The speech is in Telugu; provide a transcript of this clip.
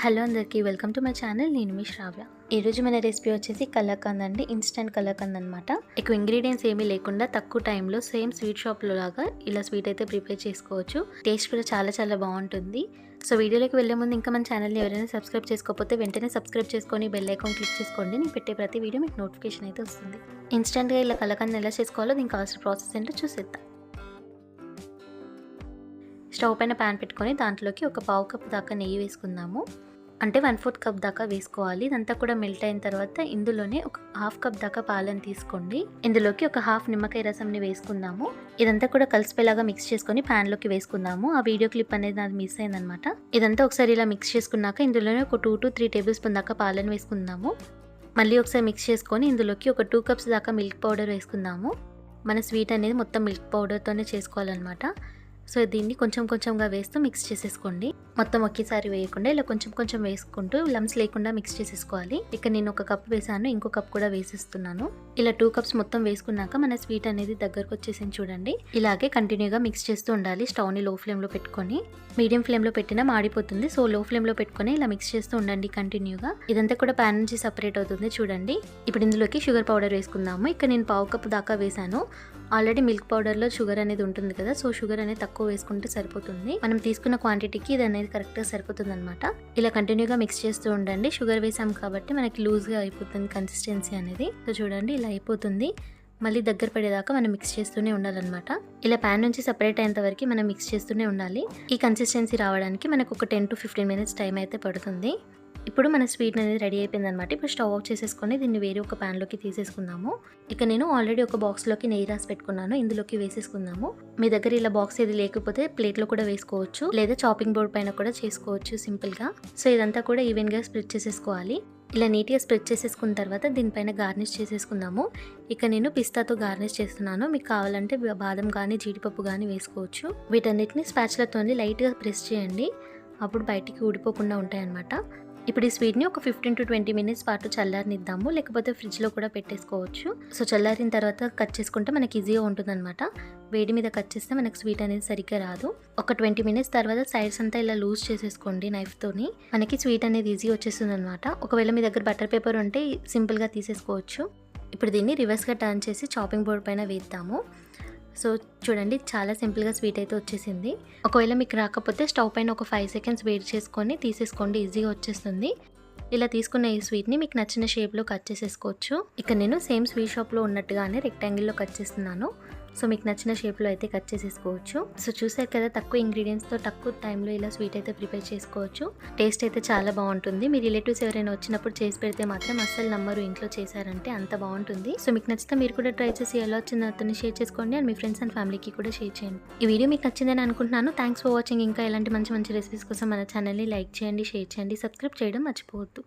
హలో అందరికీ వెల్కమ్ టు మై ఛానల్. నేను మీ శ్రావ్య. ఈరోజు మన రెసిపీ వచ్చేసి కలకంద్ అండి. ఇన్స్టెంట్ కలకంద్ అనమాట ఎక్కువ ఇంగ్రీడియంట్స్ ఏమీ లేకుండా తక్కువ టైంలో సేమ్ స్వీట్ షాప్లో లాగా ఇలా స్వీట్ అయితే ప్రిపేర్ చేసుకోవచ్చు. టేస్ట్ కూడా చాలా చాలా బాగుంటుంది. సో వీడియోలోకి వెళ్ళే ముందు ఇంకా మన ఛానల్ని ఎవరైనా సబ్స్క్రైబ్ చేసుకోకపోతే వెంటనే సబ్స్క్రైబ్ చేసుకొని బెల్ ఐకాన్ క్లిక్ చేసుకోండి. నేను పెట్టే ప్రతి వీడియో మీకు నోటిఫికేషన్ అయితే వస్తుంది. ఇన్స్టెంట్గా ఇలా కలకంద్ ఎలా చేసుకోవాలో దీనికి కావాల్సిన ప్రాసెస్ ఏంటో చూసేద్దాం. స్టవ్ పైన ప్యాన్ పెట్టుకొని దాంట్లోకి ఒక పావు కప్ దాకా నెయ్యి వేసుకుందాము. అంటే వన్ ఫోర్త్ కప్ దాకా వేసుకోవాలి. ఇదంతా కూడా మెల్ట్ అయిన తర్వాత ఇందులోనే ఒక హాఫ్ కప్ దాకా పాలను తీసుకోండి. ఇందులోకి ఒక హాఫ్ నిమ్మకాయ రసంని వేసుకుందాము. ఇదంతా కూడా కలిసిపోయేలాగా మిక్స్ చేసుకొని ప్యాన్లోకి వేసుకుందాము. ఆ వీడియో క్లిప్ అనేది నాది మిస్ అయిందనమాట ఇదంతా ఒకసారి ఇలా మిక్స్ చేసుకున్నాక ఇందులోనే ఒక two to three table spoon దాకా పాలను వేసుకుందాము. మళ్ళీ ఒకసారి మిక్స్ చేసుకొని ఇందులోకి ఒక టూ కప్స్ దాకా మిల్క్ పౌడర్ వేసుకుందాము. మన స్వీట్ అనేది మొత్తం మిల్క్ పౌడర్తోనే చేసుకోవాలన్నమాట. సో దీన్ని కొంచెం కొంచెంగా వేస్తూ మిక్స్ చేసేసుకోండి. మొత్తం ఒకేసారి వేయకుండా ఇలా కొంచెం కొంచెం వేసుకుంటూ లమ్స్ లేకుండా మిక్స్ చేసేసుకోవాలి. ఇక్కడ నేను ఒక కప్ వేసాను ఇంకో కప్ కూడా వేసేస్తున్నాను. ఇలా టూ కప్స్ మొత్తం వేసుకున్నాక మన స్వీట్ అనేది దగ్గరకు వచ్చేసింది చూడండి. ఇలాగే కంటిన్యూగా మిక్స్ చేస్తూ ఉండాలి స్టవ్ని లో ఫ్లేమ్లో పెట్టుకొని మీడియం ఫ్లేమ్లో పెట్టినా మాడిపోతుంది సో లో ఫ్లేమ్లో పెట్టుకొని ఇలా మిక్స్ చేస్తూ ఉండండి కంటిన్యూగా ఇదంతా కూడా ప్యాన్ నుంచి సపరేట్ అవుతుంది చూడండి. ఇప్పుడు ఇందులోకి షుగర్ పౌడర్ వేసుకుందాము. ఇక్కడ నేను పావు కప్ దాకా వేసాను. ఆల్రెడీ మిల్క్ పౌడర్లో షుగర్ అనేది ఉంటుంది కదా సో షుగర్ అనేది తక్కువ వేసుకుంటే సరిపోతుంది. మనం తీసుకున్న క్వాంటిటీకి ఇది అనేది కరెక్ట్గా సరిపోతుంది అనమాట ఇలా కంటిన్యూగా మిక్స్ చేస్తూ ఉండండి. షుగర్ వేసాం కాబట్టి మనకి లూజ్గా అయిపోతుంది కన్సిస్టెన్సీ అనేది. సో చూడండి ఇలా అయిపోతుంది. మళ్ళీ దగ్గర పడేదాకా మనం మిక్స్ చేస్తూనే ఉండాలన్నమాట. ఇలా ప్యాన్ నుంచి సపరేట్ అయ్యేంత వరకు మనం మిక్స్ చేస్తూనే ఉండాలి. ఈ కన్సిస్టెన్సీ రావడానికి మనకు ఒక ten to fifteen minutes time అయితే పడుతుంది. ఇప్పుడు మన స్వీట్ అనేది రెడీ అయిపోయింది అనమాట ఇప్పుడు స్టవ్ ఆఫ్ చేసేసుకొని దీన్ని వేరే ఒక ప్యాన్లోకి తీసేసుకుందాము. ఇక నేను ఆల్రెడీ ఒక బాక్స్లోకి నెయ్యి రాసి పెట్టుకున్నాను. ఇందులోకి వేసేసుకుందాము. మీ దగ్గర ఇలా బాక్స్ ఏది లేకపోతే ప్లేట్లో కూడా వేసుకోవచ్చు. లేదా చాపింగ్ బోర్డ్ పైన కూడా చేసుకోవచ్చు సింపుల్గా సో ఇదంతా కూడా ఈవెన్గా స్ప్రెడ్ చేసేసుకోవాలి. ఇలా నీట్గా స్ప్రెడ్ చేసేసుకున్న తర్వాత దీనిపైన గార్నిష్ చేసేసుకుందాము. ఇక నేను పిస్తాతో గార్నిష్ చేస్తున్నాను. మీకు కావాలంటే బాదం కానీ జీడిపప్పు కానీ వేసుకోవచ్చు. వీటన్నిటిని స్పాచ్లతో లైట్గా ప్రెస్ చేయండి. అప్పుడు బయటికి ఊడిపోకుండా ఉంటాయన్నమాట. ఇప్పుడు ఈ స్వీట్ని ఒక ఫిఫ్టీన్ టు ట్వంటీ మినిట్స్ పాటు చల్లారనిద్దాము. లేకపోతే ఫ్రిడ్జ్లో కూడా పెట్టేసుకోవచ్చు. సో చల్లారిన తర్వాత కట్ చేసుకుంటే మనకి ఈజీగా ఉంటుందన్నమాట. వేడి మీద కట్ చేస్తే మనకి స్వీట్ అనేది సరిగ్గా రాదు. ఒక ట్వంటీ మినిట్స్ తర్వాత సైడ్స్ అంతా ఇలా లూజ్ చేసేసుకోండి నైఫ్తోని మనకి స్వీట్ అనేది ఈజీ వచ్చేస్తుంది అనమాట ఒకవేళ మీ దగ్గర బటర్ పేపర్ ఉంటే సింపుల్గా తీసేసుకోవచ్చు. ఇప్పుడు దీన్ని రివర్స్గా టర్న్ చేసి చాపింగ్ బోర్డ్ పైన వేద్దాము. సో చూడండి చాలా సింపుల్గా స్వీట్ అయితే వచ్చేసింది. ఒకవేళ మీకు రాకపోతే స్టవ్ పైన ఒక ఫైవ్ సెకండ్స్ వెయిట్ చేసుకొని తీసేసుకోండి ఈజీగా వచ్చేస్తుంది. ఇలా తీసుకున్న ఈ స్వీట్ని మీకు నచ్చిన షేప్లో కట్ చేసేసుకోవచ్చు. ఇక్కడ నేను సేమ్ స్వీట్ షాప్లో ఉన్నట్టుగానే రెక్టాంగిల్లో కట్ చేస్తున్నాను. సో మీకు నచ్చిన షేప్లో అయితే కట్ చేసేసుకోవచ్చు. సో చూసారు కదా తక్కువ ఇంగ్రీడియంట్స్తో తక్కువ టైంలో ఇలా స్వీట్ అయితే ప్రిపేర్ చేసుకోవచ్చు. టేస్ట్ అయితే చాలా బాగుంటుంది. మీ రిలేటివ్స్ ఎవరైనా వచ్చినప్పుడు చేసి పెడితే మాత్రం అస్సలు నమ్మరు ఇంట్లో చేశారంటే అంత బాగుంటుంది. సో మీకు నచ్చితే మీరు కూడా ట్రై చేసి ఎలా వచ్చిందో అతన్ని షేర్ చేసుకోండి అండ్ మీ ఫ్రెండ్స్ అండ్ ఫ్యామిలీకి కూడా షేర్ చేయండి. ఈ వీడియో మీకు నచ్చిందని అనుకుంటున్నాను. థ్యాంక్స్ ఫర్ వాచింగ్ ఇంకా ఇలాంటి మంచి మంచి రెసిపీస్ కోసం మన ఛానల్ని లైక్ చేయండి షేర్ చేయండి సబ్స్క్రైబ్ చేయడం మర్చిపోవద్దు.